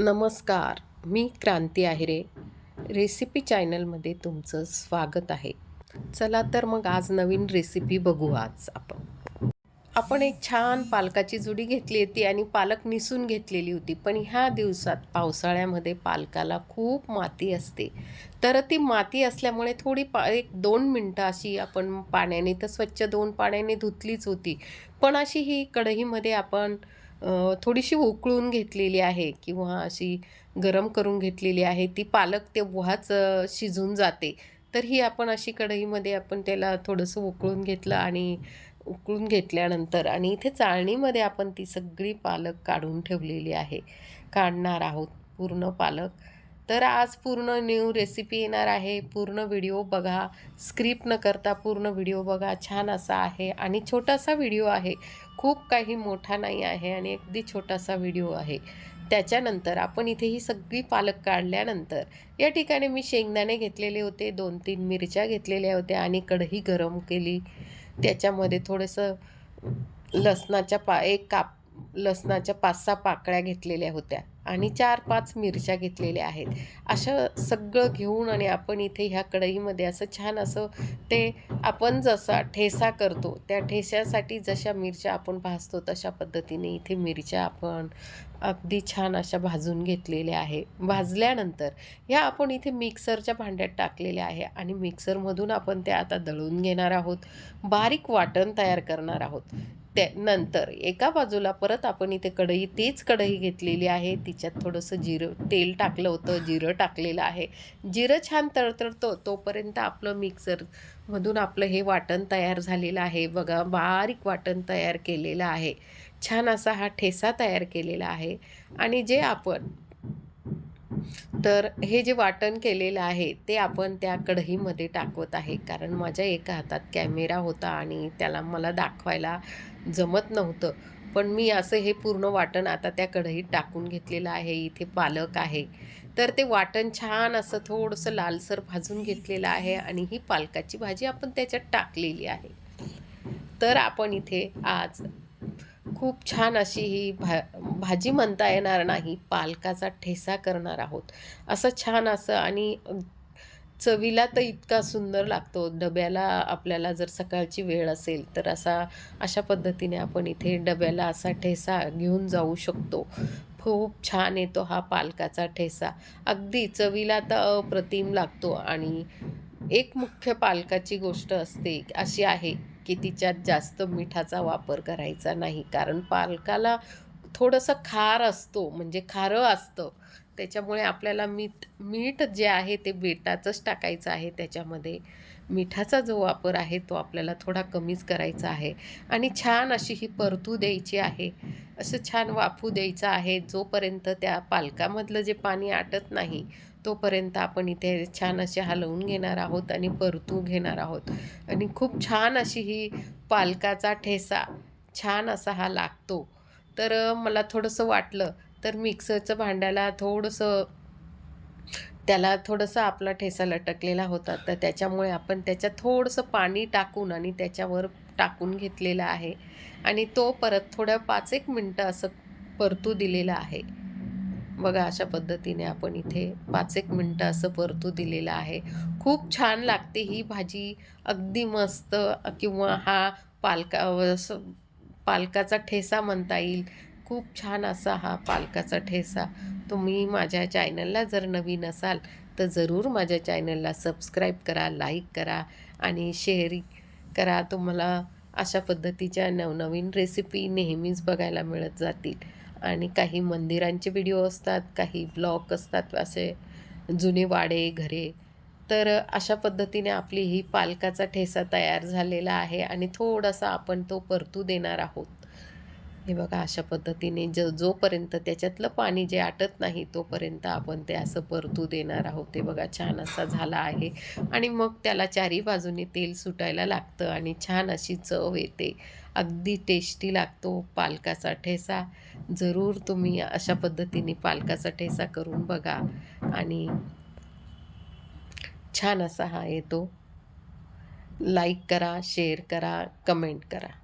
नमस्कार मी क्रांती आहिरे. रेसिपी चॅनलमध्ये तुमचं स्वागत आहे. चला तर मग आज नवीन रेसिपी बघू आज आपण. आपण एक छान पालकाची जुडी घेतली होती आणि पालक निसून घेतलेली होती पण ह्या दिवसात पावसाळ्यामध्ये पालकाला खूप माती असते. तर ती माती असल्यामुळे थोडी पा एक दोन मिनटं अशी आपण पाण्याने तर स्वच्छ दोन पाण्याने धुतलीच होती. पण अशी ही कढईमध्ये आपण थोडीशी उकळून घेतलेली आहे किंवा अशी गरम करून घेतलेली आहे. ती पालक तेव्हाच शिजून जाते. तर ही आपण अशी कढईमध्ये आपण त्याला थोडंसं उकळून घेतलं आणि उकळून घेतल्यानंतर आणि इथे चाळणीमध्ये आपण ती सगळी पालक काढून ठेवलेली आहे. काढणार आहोत पूर्ण पालक. तर आज पूर्ण न्यू रेसिपी येणार आहे. पूर्ण व्हिडिओ बघा. स्क्रिप्ट न करता पूर्ण व्हिडिओ बघा. छान असा आहे आणि छोटासा व्हिडिओ आहे. खूप काही मोठा नाही आहे आणि अगदी छोटासा व्हिडिओ आहे. त्याच्यानंतर आपण इथे ही सगळी पालक काढल्यानंतर या ठिकाणी मी शेंगदाणे घेतलेले होते दोन तीन मिरच्या घेतलेल्या होत्या आणि कढई गरम केली. त्याच्यामध्ये थोडंसं लसणाच्या पा एक काप लसणाच्या पाच सहा पाकळ्या घेतलेल्या होत्या. आणि चार पाच मिरच्या घेतलेल्या आहेत. असं सगळं घेऊन आणि आपण इथे ह्या कढईमध्ये असं छान असं ते आपण जसा ठेसा करतो त्या ठेस्यासाठी जशा मिरच्या आपण भाजतो तशा पद्धतीने इथे मिरच्या आपण अगदी छान अशा भाजून घेतलेल्या आहे भाजल्यानंतर ह्या आपण इथे मिक्सरच्या भांड्यात टाकलेल्या आहे आणि मिक्सरमधून आपण त्या आता दळून घेणार आहोत. बारीक वाटण तयार करणार आहोत. त्या नंतर एका बाजूला परत आपण इथे कढई तीच कढई घेतलेली आहे. तिच्यात थोडंसं जिरं तेल टाकलं होतं जिरं टाकलेलं आहे. जिरं छान तळतळतो तोपर्यंत आपलं मिक्सरमधून आपलं हे वाटण तयार झालेलं आहे. बघा बारीक वाटण तयार केलेलं आहे. छान असा हा ठेसा तयार केलेला आहे. आणि जे आपण तर हे जे वाटण केलेलं आहे ते आपण त्या कढईमध्ये टाकवत आहे. कारण माझ्या एका हातात कॅमेरा होता आणि त्याला मला दाखवायला जमत नव्हतं. पण मी असं हे पूर्ण वाटण आता त्या कढईत टाकून घेतलेलं आहे. इथे पालक आहे. तर ते वाटण छान असं थोडंसं लालसर भाजून घेतलेलं आहे आणि ही पालकाची भाजी आपण त्याच्यात टाकलेली आहे. तर आपण इथे आज खूप छान अशी ही भा भाजी म्हणता येणार नाही पालकाचा ठेसा करणार आहोत. असं छान असं आणि चवीला तर इतका सुंदर लागतो. डब्याला आपल्याला जर सकाळची वेळ असेल तर असा अशा पद्धतीने आपण इथे डब्याला असा ठेसा घेऊन जाऊ शकतो. खूप छान येतो हा पालकाचा ठेसा. अगदी चवीला तर अप्रतिम लागतो आणि एक मुख्य पालकाची गोष्ट असते अशी आहे की तिच्यात जास्त मिठाचा वापर करायचा नाही. कारण पालकाला थोडंसं खार असतो म्हणजे खारं असतं. त्याच्यामुळे आपल्याला मीठ मीठ जे आहे ते बेटाचंच टाकायचं आहे त्याच्यामध्ये. मिठाचा जो वापर आहे तो आपल्याला थोडा कमीच करायचा आहे. आणि छान अशी ही परतू द्यायची आहे. असं छान वाफू द्यायचं आहे जोपर्यंत त्या पालकामधलं जे पाणी आटत नाही तोपर्यंत आपण इथे छान असे हलवून घेणार आहोत आणि परतू घेणार आहोत. आणि खूप छान अशी ही पालकाचा ठेसा छान असा हा लागतो. तर मला थोडंसं वाटलं तर मिक्सरचं भांड्याला थोडंसं त्याला थोडंसं आपला ठेसा लटकलेला होता. तर त्याच्यामुळे आपण त्याच्यात थोडंसं पाणी टाकून आणि त्याच्यावर टाकून घेतलेलं आहे. आणि तो परत थोड्या पाच एक मिनटं असं परतू दिलेलं आहे. बघा अशा पद्धतीने आपण इथे पाच एक मिनटं असं परतू दिलेलं आहे. खूप छान लागते ही भाजी. अगदी मस्त किंवा हा पालका पालकाचा ठेसा म्हणता येईल. खूप छान असा हा पालकाचा ठेसा. तुम्ही माझ्या चॅनलला जर नवीन असाल तर जरूर माझ्या चॅनलला सबस्क्राईब करा लाईक करा आणि शेअर करा. तुम्हाला अशा पद्धतीच्या नवनवीन रेसिपी नेहमीच बघायला मिळत जातील. आणि काही मंदिरांचे व्हिडिओ असतात काही ब्लॉग असतात असे जुने वाडे घरे. तर अशा पद्धतीने आपली ही पालकाचा ठेसा तयार झालेला आहे आणि थोडासा आपण तो परतू देणार आहोत. हे बघा अशा पद्धतीने ज जोपर्यंत त्याच्यातलं पाणी जे आटत नाही तोपर्यंत आपण ते असं परतू देणार आहोत. ते बघा छान असा झाला आहे. आणि मग त्याला चारी बाजूने तेल सुटायला लागतं आणि छान अशी चव येते. अगदी टेस्टी लागतो पालकाचा ठेसा. जरूर तुम्ही अशा पद्धतीने पालकाचा ठेसा करून बघा. आणि छान असा हा येतो. लाईक करा शेअर करा कमेंट करा.